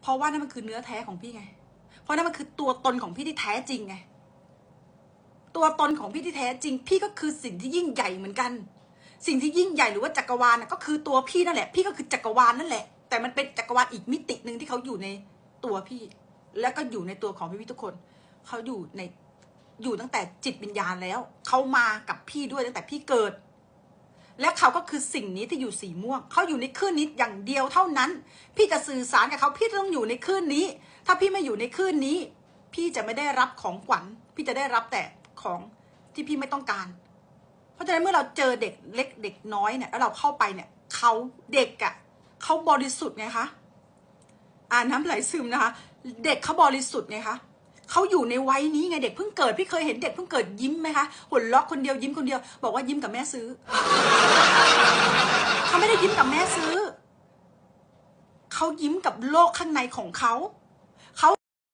เพราะว่านั่นมันคือเนื้อแท้ของพี่ไง เพราะนั่นมันคือตัวตนของพี่ที่แท้จริงไง ตัวตนของพี่ที่แท้จริง พี่ก็คือสิ่งที่ยิ่งใหญ่เหมือนกัน สิ่งที่ยิ่งใหญ่หรือว่าจักรวาลก็คือตัวพี่นั่นแหละ พี่ก็คือจักรวาลนั่นแหละ แต่มันเป็นจักรวาลอีกมิติหนึ่งที่เขาอยู่ในตัวพี่ แล้วก็อยู่ในตัวของพี่ทุกคน เขาอยู่ในอยู่ตั้งแต่จิตวิญญาณแล้ว เขามากับพี่ด้วยตั้งแต่พี่เกิด และเขาก็คือสิ่งนี้ที่อยู่สีม่วง เขาอยู่ในคลื่นนี้อย่างเดียวเท่านั้น พี่จะสื่อสารกับเขาพี่ต้องอยู่ในคลื่นนี้ ถ้าพี่ไม่อยู่ในคลื่นนี้ พี่จะไม่ได้รับของขวัญ พี่จะได้รับแต่ของที่พี่ไม่ต้องการ เพราะฉะนั้นเมื่อเราเจอเด็กเล็กเด็กน้อยเนี่ยแล้วเราเข้าไปเนี่ยเขาเด็กอะ่ะเขาบริสุทธิ์ไงคะอ่านน้ำไหลซึมนะคะ เด็กเขาบริสุทธิ์ไงคะ เขาอยู่ในวัยนี้ไงเด็กเพิ่งเกิดพี่เคยเห็นเด็กเพิ่งเกิดยิ้มไหมคะหัวล็อกคนเดียวยิ้มคนเดียว บอกว่ายิ้มกับแม่ซื้อเขาไม่ได้ยิ้มกับแม่ซื้อเขายิ้มกับโลกข้างในของเขา